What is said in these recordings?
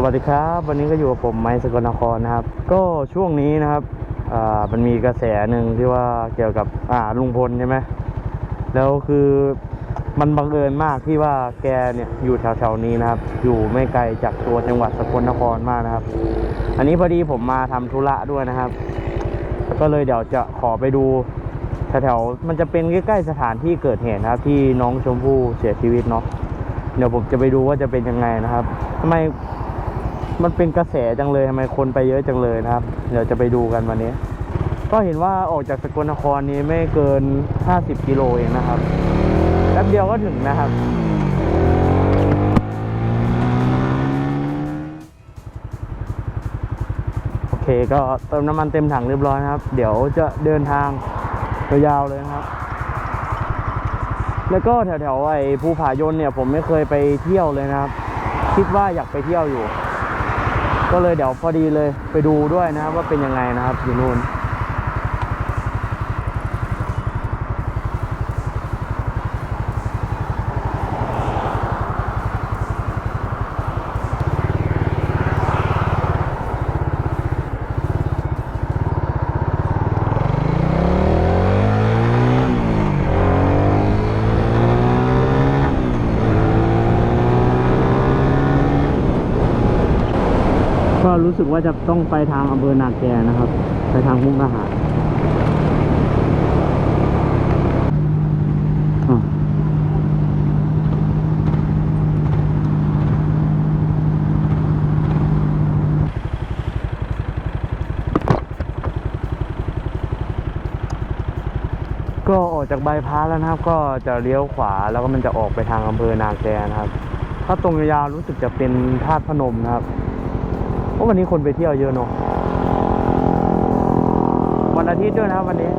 สวัสดีครับ วันนี้ก็อยู่กับผมไมค์สกลนครนะครับ ก็ช่วงนี้นะครับอ่ามันมีกระแสหนึ่งที่ว่าเกี่ยวกับอ่าลุงพลใช่ไหมแล้วคือมันบังเอิญมากที่ว่าแกเนี่ยอยู่แถวๆนี้นะครับ อยู่ไม่ไกลจากตัวจังหวัดสกลนครมากนะครับ อันนี้พอดีผมมาทำธุระด้วยนะครับ ก็เลยเดี๋ยวจะขอไปดูแถวๆมันจะเป็นใกล้ๆสถานที่เกิดเหตุนะครับ ที่น้องชมพู่เสียชีวิตเนาะเดี๋ยวผมจะไปดูว่าจะเป็นยังไงนะครับทำไม มันเป็นกระแสจังเลยทำไมคนไปเยอะจังเลยนะครับ เดี๋ยวจะไปดูกันวันนี้ ก็เห็นว่าออกจากสกลนครนี้ไม่เกิน 50 กิโลเองนะครับแป๊บเดียวก็ถึงนะครับ โอเคก็เติมน้ำมันเต็มถังเรียบร้อยนะครับ เดี๋ยวจะเดินทางยาวๆเลยนะครับ แล้วก็แถวๆไอ้ภูผายนเนี่ย ผมไม่เคยไปเที่ยวเลยนะครับ คิดว่าอยากไปเที่ยวอยู่ ก็เลยเดี๋ยวพอดีเลยไปดูด้วยนะครับว่าเป็นยังไงนะครับอยู่นู่น ก็ รู้สึกว่าจะต้องไปทางอำเภอนาแกนะครับ ไปทางมุกดาหารก็ออกจากบายพาสแล้วนะครับ ก็จะเลี้ยวขวาแล้วก็มันจะออกไปทางอำเภอนาแกนะครับ ถ้าตรงยาวรู้สึกจะเป็นธาตุพนมนะครับ วันนี้คนไปเที่ยวเยอะเนอะวันอาทิตย์ด้วยนะวันนี้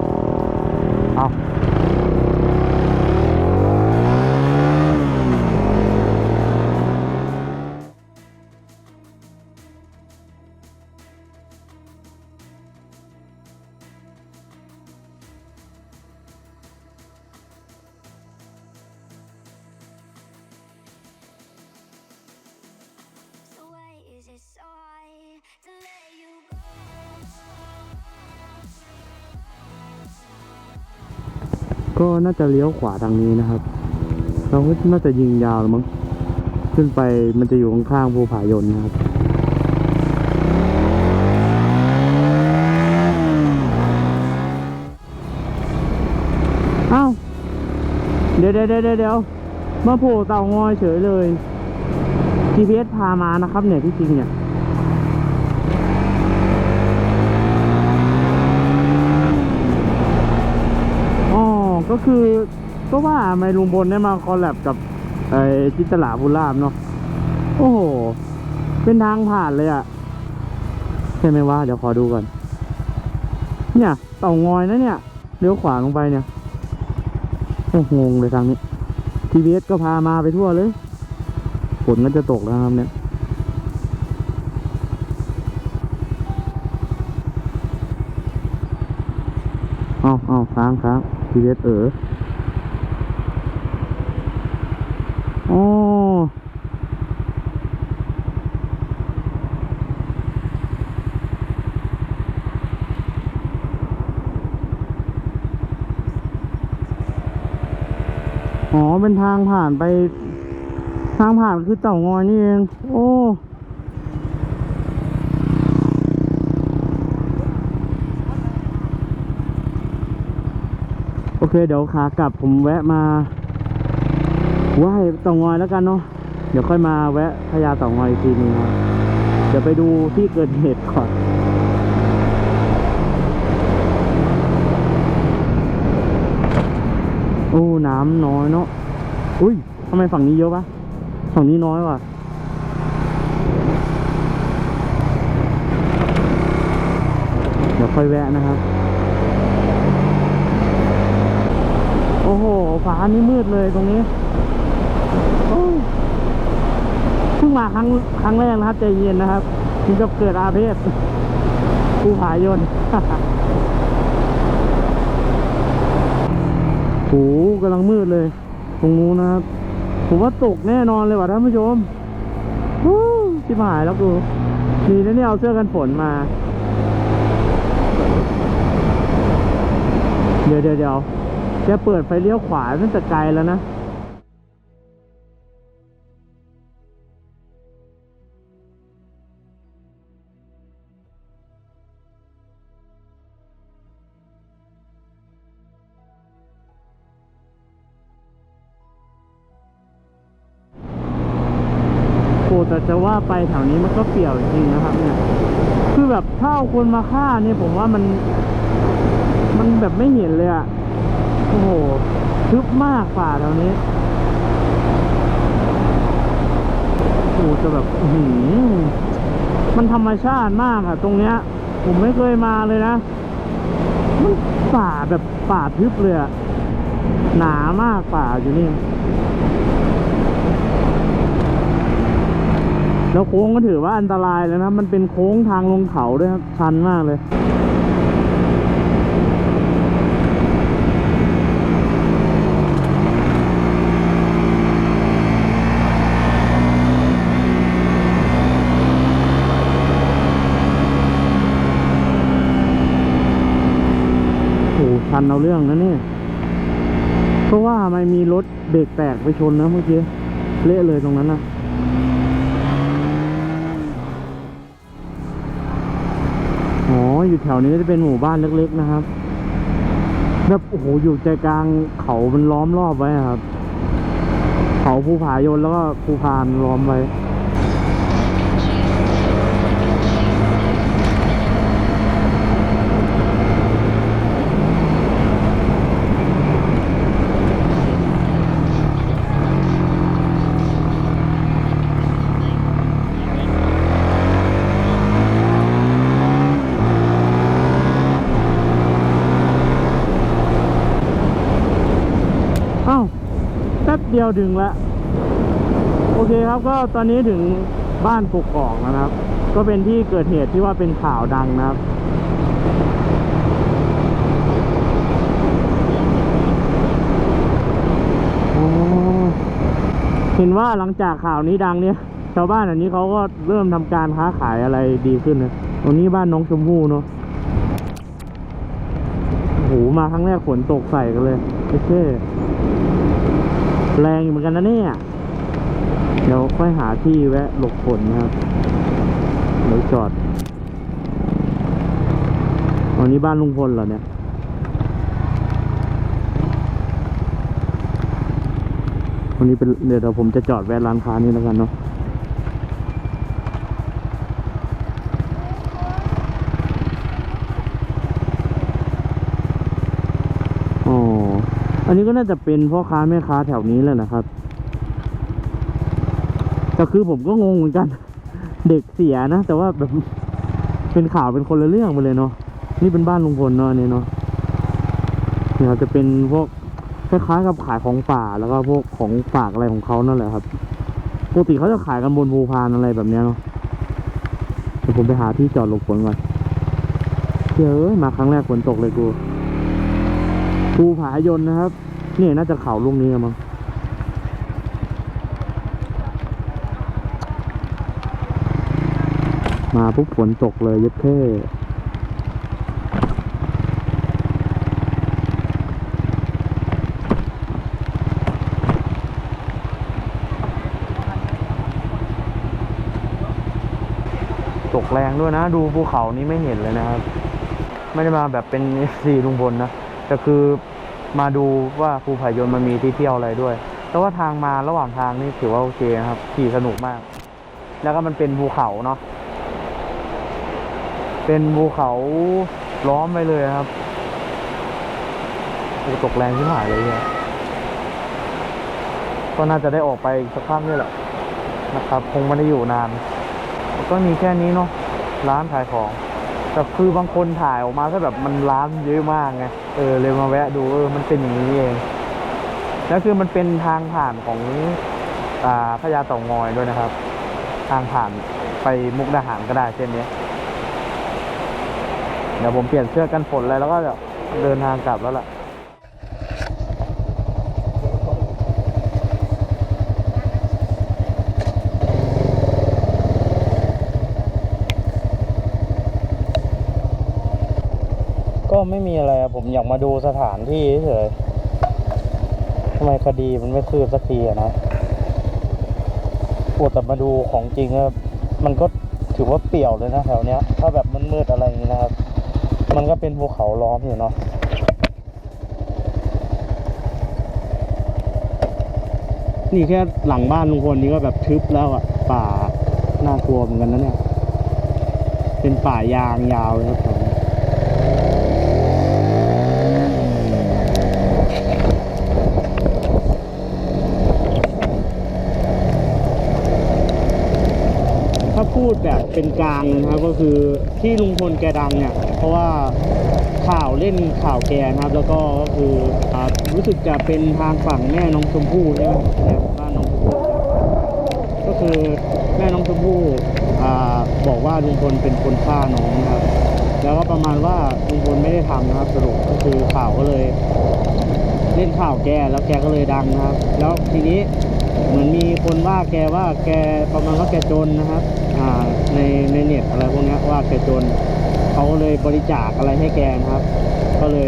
เอา ก็น่าจะเลี้ยวขวาทางนี้นะครับ เราก็น่าจะยิงยาวมั้งขึ้นไปมันจะอยู่ข้างๆภูผายนนะครับเอ้าเดี๋ยวเดี๋ยวเดี๋ยวเดี๋ยวมาโผล่เต่างอยเฉยเลย GPS พามานะครับเนี่ยที่จริงเนี่ย อ๋อ ก็ คือก็ว่าไมลุงพลได้มาคอลแลบกับไอ้จิตลาบุญลาบเนาะโอ้โห เป็นทางผ่านเลยอะใช่ไหมวะเดี๋ยวขอดูก่อน เนี่ยเต่างอยนะเนี่ยเลี้ยวขวาลงไปเนี่ยโอ้งงเลยทางนี้ทีวีเอสก็พามาไปทั่วเลยฝนก็จะตกแล้วครับเนี่ยเอาเอาค้างค้าง ทีเวสเออโอ้อ๋อ เป็นทางผ่านไป ทางผ่านคือเต่างอยนี่เอง โอ้ เคเดี๋ยวขากลับผมแวะมาไหว้เต่างอยแล้วกันเนาะเดี๋ยวค่อยมาแวะพญาเต่างอยอีกทีนึงครับเดี๋ยวไปดูที่เกิดเหตุก่อนโอ้น้ำน้อยเนาะอุ้ยทำไมฝั่งนี้เยอะปะฝั่งนี้น้อยว่ะเดี๋ยวค่อยแวะนะครับ อ้โหฟ้านี่มืดเลยตรงนี้โอ้ยเพิ่งมาครั้งครั้งแรกนะครับใจเย็นนะครับถึงกับเกิดอาเพศผู้ผายนโหกำลังมืดเลย ตรงนู้นนะครับ ผมว่าตกแน่นอนเลยว่ะท่านผู้ชมฮู้ชิบหายแล้วกูดีนะเนี่ยเอาเสื้อกันฝนมา เดี๋ยวเดี๋ยวเดี๋ยว กเปิดไฟเลี้ยวขวาตั้งแต่ไกลแล้วนะโอ้แต่จะว่าไปแถวนี้มันก็เปี่ยวจริงนะครับเนี่ย คือแบบถ้าเอาคนมาฆ่าเนี่ยผมว่ามัน มันแบบไม่เห็นเลยอะ โอ้โหทึบมากป่าแถวนี้โอ้โหจะแบบหือมันธรรมชาติมากอะตรงเนี้ย ผมไม่เคยมาเลยนะ มันป่าแบบป่าทึบเลยอะหนามากป่าอยู่นี่แล้วโค้งก็ถือว่าอันตรายเลยนะ มันเป็นโค้งทางลงเขาด้วยครับ ชันมากเลย อันเอาเรื่องนะเนี่ยเพราะว่ามันมีรถเบรกแตกไปชนนะเมื่อกี้เละเลยตรงนั้นนะอ๋ออยู่แถวนี้จะเป็นหมู่บ้านเล็ก ๆ นะครับแบบโอ้โหอยู่ใจกลางเขามันล้อมรอบไว้ครับ เขาภูผายนแล้วก็ภูพานล้อมไว้ เดียวถึงล้วโอเคครับก็ตอนนี้ถึงบ้านปุกกอกแล้วนะครับ ก็เป็นที่เกิดเหตุที่ว่าเป็นข่าวดังนะครับเห็นว่าหลังจากข่าวนี้ดังเนี่ย ชาวบ้านอันนี้เขาก็เริ่มทำการค้าขายอะไรดีขึ้นนะตรงนี้บ้านน้องชมพู่เนาะโอ้โหมาครั้งแรกฝนตกใส่กันเลยโอเค แรงอยู่เหมือนกันนะเนี่ย เดี๋ยวค่อยหาที่แวะหลบฝนนะครับเดี๋ยวจอดวันนี้บ้านลุงพลเหรอเนี่ยวันนี้เป็นเดี๋ยวผมจะจอดแวะร้านค้านี้แล้วกันเนาะ อ๋อ อันนี้ก็น่าจะเป็นพ่อค้าแม่ค้าแถวนี้แหละนะครับ แต่คือผมก็งงเหมือนกัน เด็กเสียนะ แต่ว่าแบบเป็นข่าวเป็นคนละเรื่องไปเลยเนาะ นี่เป็นบ้านลุงพลเนาะอันนี่เนาะเนี่ยจะเป็นพวกคล้ายๆกับขายของป่าแล้วก็พวกของฝากอะไรของเขานั่นแหละครับ ปกติเขาจะขายกันบนภูพานอะไรแบบเนี้ยเนาะเดี๋ยวผมไปหาที่จอดหลบฝนก่อนเฮ้ยมาครั้งแรกฝนตกเลยกู ภูผายนนะครับ นี่น่าจะเขาลูกนี้มั้งมาปุ๊บฝนตกเลยเย็ดเท่ตกแรงด้วยนะ ดูภูเขานี้ไม่เห็นเลยนะครับ ไม่ได้มาแบบเป็นสีลุงพลนะ แต่คือมาดูว่าภูผายนมันมีที่เที่ยวอะไรด้วย แต่ว่าทางมาระหว่างทางนี่ถือว่าโอเคนะครับขี่สนุกมาก แล้วก็มันเป็นภูเขาเนาะเป็นภูเขาล้อมไปเลยครับตกแรงที่หายเลยเนี่ยก็น่าจะได้ออกไปสักพักนี่แหละนะครับ คงไม่ได้อยู่นาน ก็มีแค่นี้เนาะร้านขายของ แต่คือบางคนถ่ายออกมาก็แบบมันร้านเยอะมากไงเออเลยมาแวะดูเออมันเป็นอย่างนี้เองแล้วคือมันเป็นทางผ่านของอ่าพญาเต่างอยด้วยนะครับ ทางผ่านไปมุกดาหารก็ได้เช่นนี้เดี๋ยวผมเปลี่ยนเสื้อกันฝนเลยแล้วก็เดินทางกลับแล้วล่ะ ก็ไม่มีอะไรผมอยากมาดูสถานที่เฉยทำไมคดีมันไม่คืบสักทีอะนะปวดแต่มาดูของจริงอะมันก็ถือว่าเปี่ยวเลยนะแถวเนี้ย ถ้าแบบมันมืดๆอะไรอย่างนี้นะครับ มันก็เป็นภูเขาล้อมอยู่เนาะนี่แค่หลังบ้านลุงพลนี่ก็แบบทึบแล้วอะป่าน่ากลัวเหมือนกันนะเนี่ย เป็นป่ายางยาวเลยครับผม ดแบบเป็นกลางนะครับก็คือที่ลุงพลแกดังเนี่ยเพราะว่าข่าวเล่นข่าวแกนะครับ แล้วก็ก็คือรู้สึกจะเป็นทางฝั่งแม่น้องชมพู่ใช่ไหมแถวบ้านน้องชมพู่ก็คือแม่น้องชมพู่บอกว่าลุงพลเป็นคนฆ่าน้องนะครับ แล้วก็ประมาณว่าลุงพลไม่ได้ทำนะครับสรุปก็คือข่าวก็เลย เล่นข่าวแกแล้วแกก็เลยดังนะครับ แล้วทีนี้ เหมือนมีคนว่าแกว่าแกประมาณว่าแกจนนะครับ อ่า ในในเน็ตอะไรพวกนี้ว่าแกจนเขาเลยบริจาคอะไรให้แกนะครับ ก็เลย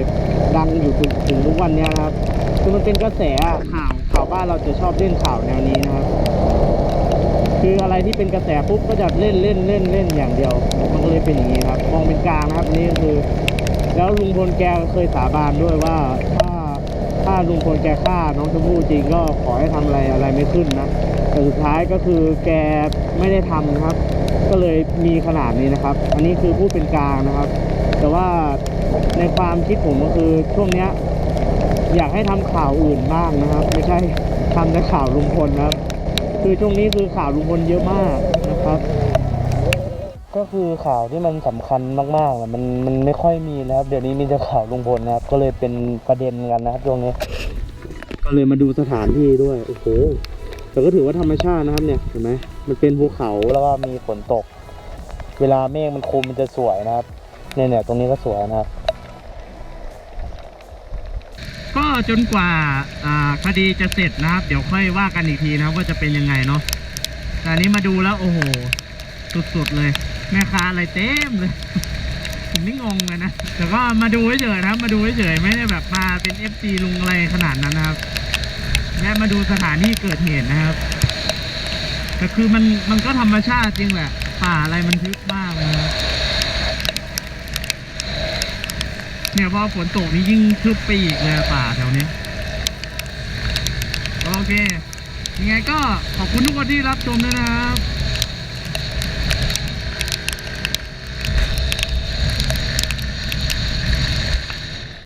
ดังอยู่ถึงถึงทุกวันเนี้ยนะครับ คือมันเป็นกระแสข่าวข่าวบ้านเราจะชอบเล่นข่าวแนวนี้นะครับ คืออะไรที่เป็นกระแสปุ๊บก็จะเล่นเล่นเล่นเล่นอย่างเดียว มันก็เลยเป็นอย่างนี้ครับมองเป็นกลางนะครับนนี้ก็คือ แล้วลุงพลแกเคยสาบานด้วยว่าถ้า ถ้าลุงพลแกฆ่าน้องชมพู่จริงก็ขอให้ทำอะไรอะไรไม่ขึ้นนะแต่สุดท้ายก็คือแกไม่ได้ทำนะครับ ก็เลยมีขนาดนี้นะครับ อันนี้คือพูดเป็นกลางนะครับ แต่ว่าในความคิดผมก็คือช่วงเนี้ยอยากให้ทำข่าวอื่นบ้างนะครับ ไม่ใช่ทำแต่ข่าวลุงพลนะครับ คือช่วงนี้คือข่าวลุงพลเยอะมากนะครับ ก็คือข่าวที่มันสำคัญมากๆอะมันมันไม่ค่อยมีนะครับ เดี๋ยวนี้มีแต่ข่าวลุงพลนะครับ ก็เลยเป็นประเด็นกันนะครับช่วงนี้ก็เลยมาดูสถานที่ด้วยโอ้โหแต่ก็ถือว่าธรรมชาตินะครับเนี่ยเห็นไหมมันเป็นภูเขาแล้วก็มีฝนตก เวลาเมฆมันคลุมมันจะสวยนะครับเนี่ยเนี่ยตรงนี้ก็สวยนะครับ ก็จนกว่าอ่าคดีจะเสร็จนะครับ เดี๋ยวค่อยว่ากันอีกทีนะครับว่าจะเป็นยังไงเนาะแต่อันนี้มาดูแล้วโอ้โหสุดๆเลย แม่ค้าอะไรเต็มเลยผมนี่งงเลยนะแต่ก็มาดูเฉยๆนะครับ มาดูเฉยๆไม่ได้แบบมาเป็นเอฟซีลุงอะไรขนาดนั้นนะครับและมาดูสถานที่เกิดเหตุนะครับแต่คือมันมันก็ธรรมชาติจริงแหละ ป่าอะไรมันทึบมากเลยนะเนี่ยพอฝนตกนี่ยิ่งทึบไปอีกเลยป่าแถวนี้โอเคยังไงก็ขอบคุณทุกคนที่รับชมด้วยนะครับ